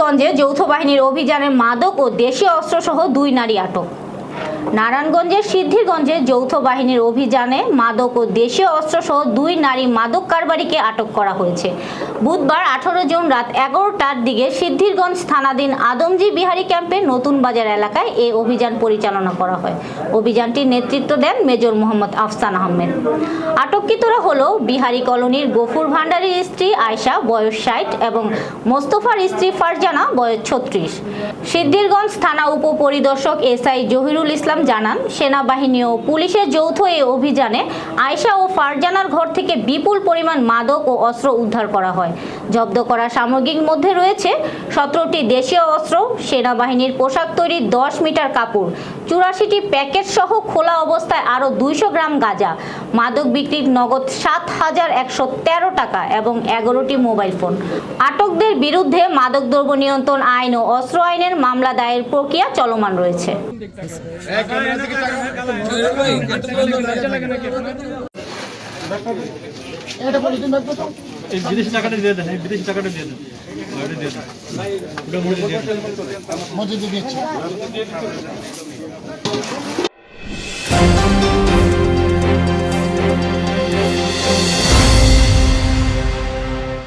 সিদ্ধিরগঞ্জে যৌথ বাহিনীর অভিযানে মাদক ও দেশীয় অস্ত্রসহ দুই নারী আটক। নারায়ণগঞ্জের সিদ্ধিরগঞ্জে যৌথ বাহিনীর অভিযানে মাদক ও দেশীয় অস্ত্রসহ দুই নারী মাদক কারবারিকে আটক করা হয়েছে। বুধবার আঠারো জুন রাত এগারোটার দিকে সিদ্ধিরগঞ্জ থানাধীন আদমজি বিহারি ক্যাম্পে নতুন বাজার এলাকায় এ অভিযান পরিচালনা করা হয়। অভিযানটির নেতৃত্ব দেন মেজর মোহাম্মদ আফসান আহমেদ। আটককৃতরা হল বিহারি কলোনির গফুর ভান্ডারীর স্ত্রী আয়শা, বয়স ষাট, এবং মোস্তফার স্ত্রী ফারজানা, বয়স ছত্রিশ। সিদ্ধিরগঞ্জ থানা উপপরিদর্শক এসআই জহিরুল ইসলাম জানান, সেনাবাহিনী ও পুলিশের যৌথ এই অভিযানে আয়শা ও ফারজানার ঘর থেকে বিপুল পরিমাণ মাদক ও অস্ত্র উদ্ধার করা হয়। জব্দ করা সামগ্রীর মধ্যে রয়েছে সতেরোটি দেশীয় অস্ত্র, সেনাবাহিনীর পোশাক তৈরির দশ মিটার কাপড়, চুরাশিটি প্যাকেট সহ খোলা অবস্থায় আরও দুইশো গ্রাম গাঁজা, মাদক বিক্রির নগদ সাত হাজার একশো তেরো টাকা এবং এগারোটি মোবাইল ফোন। আটকদের বিরুদ্ধে মাদকদ্রব্য নিয়ন্ত্রণ আইন ও অস্ত্র আইনের মামলা দায়ের প্রক্রিয়া চলমান রয়েছে। এই বিদেশি টাকাটা দিয়ে দেন এই বিদেশি টাকাটা দিয়ে দেন। দিয়ে দেন মজুরি দিচ্ছি